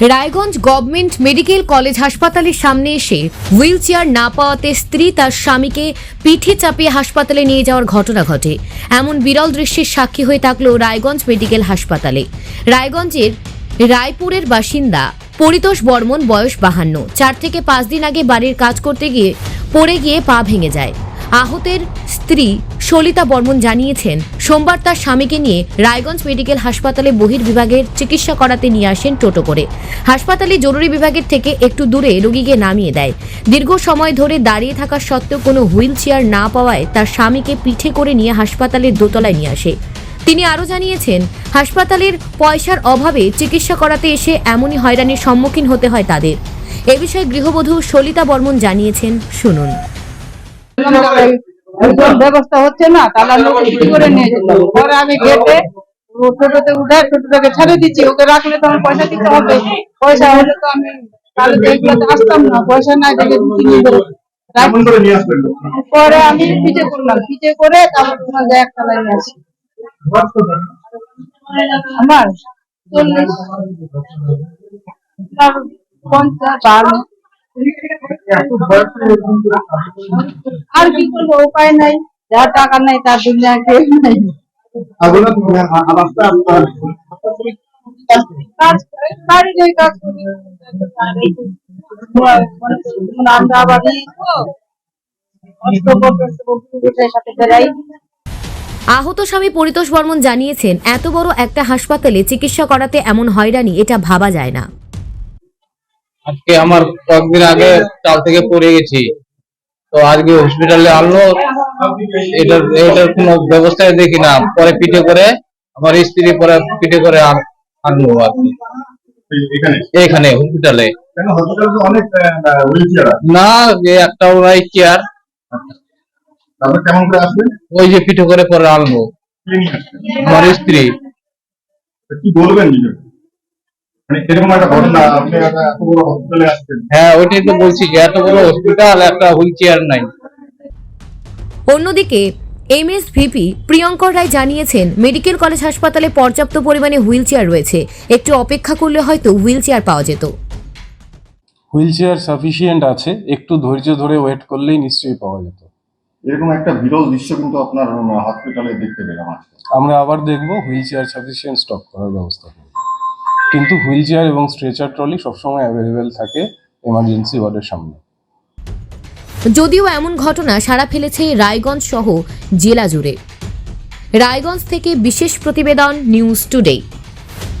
Raiganj government medical college হাসপাতালের সামনে এসে হুইল চেয়ার না পাওয়াতে স্ত্রী তার স্বামীকে পিঠে চাপিয়ে হাসপাতালে নিয়ে যাওয়ার ঘটনা ঘটে। এমন বিরল দৃশ্যের সাক্ষী হয়ে থাকল রায়গঞ্জ মেডিকেল হাসপাতালে। রায়গঞ্জের রায়পুরের বাসিন্দা পরিতোষ বর্মন বয়স বাহান্ন। চার থেকে পাঁচ দিন আগে বাড়ির কাজ করতে গিয়ে পড়ে গিয়ে পা ভেঙে যায়। আহতের স্ত্রী সলিতা বর্মন জানিয়েছেন, সোমবার তার স্বামীকে নিয়ে রায়গঞ্জ মেডিকেল হাসপাতালে বহির্বিভাগের চিকিৎসা করাতে নিয়ে আসেন টোটো করে। হাসপাতালে জরুরি বিভাগের থেকে একটু দূরে রোগীকে নামিয়ে দেয়। দীর্ঘ সময় ধরে দাঁড়িয়ে থাকা সত্ত্বেও কোনো হুইল চেয়ার না পাওয়ায় তার স্বামীকে পিঠে করে নিয়ে হাসপাতালের দোতলায় নিয়ে আসে। তিনি আরও জানিয়েছেন, হাসপাতালের পয়সার অভাবে চিকিৎসা করাতে এসে এমনই হয়রানির সম্মুখীন হতে হয় তাদের। এ বিষয়ে গৃহবধূ সলিতা বর্মন জানিয়েছেন, শুনুন। ব্যবস্থা হচ্ছে না তাহলে আমি ওকে কি করে নিয়ে যেতে পরে আমি গেটে ও টোটোতে উঠে টোটোটাকে ছেড়ে দিচ্ছি ওকে রাখলে তো আমার পয়সা দিতে হবে। পয়সা হলে তো আমি তাহলে তো আসতাম না পয়সা নিয়ে আসবেন পরে আমি পিঠে করলাম পিঠে করে তারপর তোমার আসি আমার চল্লিশ পঞ্চাশ বান্ন আর কি করব উপায় নাই যার টাকা নাই তার দুনিয়া কেউ নাই। আমরা আবার কষ্ট করতেছে সাথে বেড়াই। আহত স্বামী পরিতোষ বর্মন জানিয়েছেন এত বড় একটা হাসপাতালে চিকিৎসা করাতে এমন হয়রানি এটা ভাবা যায় না। আজকে আমার কয়েকদিন আগে চাল থেকে পড়ে গেছি। তো আজকে হসপিটালে আনলো। এটার এটার কোনো ব্যবস্থায় দেখি না। পরে পিঠে করে আমার স্ত্রী পরে পিঠে করে আন- আনলো আর কি। এখানে? হসপিটালে না একটা ওরাই চেয়ার ওই যে পিঠে করে পরে আনলো। আমার স্ত্রী। কি বলবেন হ্যাঁ ওইটাই তো বলছি যে এত বড় হসপিটাল একটা হুইল চেয়ার নাই। অন্যদিকে এমএসভিপি প্রিয়ঙ্কর রায় জানিয়েছেন মেডিকেল কলেজ হাসপাতালে পর্যাপ্ত পরিমাণে হুইল চেয়ার রয়েছে। একটু অপেক্ষা করলে হয়তো হুইল চেয়ার পাওয়া যেত। হুইল চেয়ার সাফিসিয়েন্ট আছে একটু ধৈর্য ধরে ওয়েট করলেই নিশ্চয়ই পাওয়া যেত। এরকম একটা বিরল দৃশ্য কিন্তু আপনার হসপিটালে দেখতে পেলাম আজকে। আমরা আবার দেখব হুইল চেয়ার সাফিসিয়েন্ট স্টক করার ব্যবস্থা করব। কিন্তু হুইল চেয়ার এবং স্ট্রেচার ট্রলি সবসময় অ্যাভেলেবেল থাকে এমার্জেন্সি ওয়ার্ডের সামনে। যদিও এমন ঘটনা সারা ফেলেছে রায়গঞ্জ সহ জেলা জুড়ে। রায়গঞ্জ থেকে বিশেষ প্রতিবেদন নিউজ টুডে।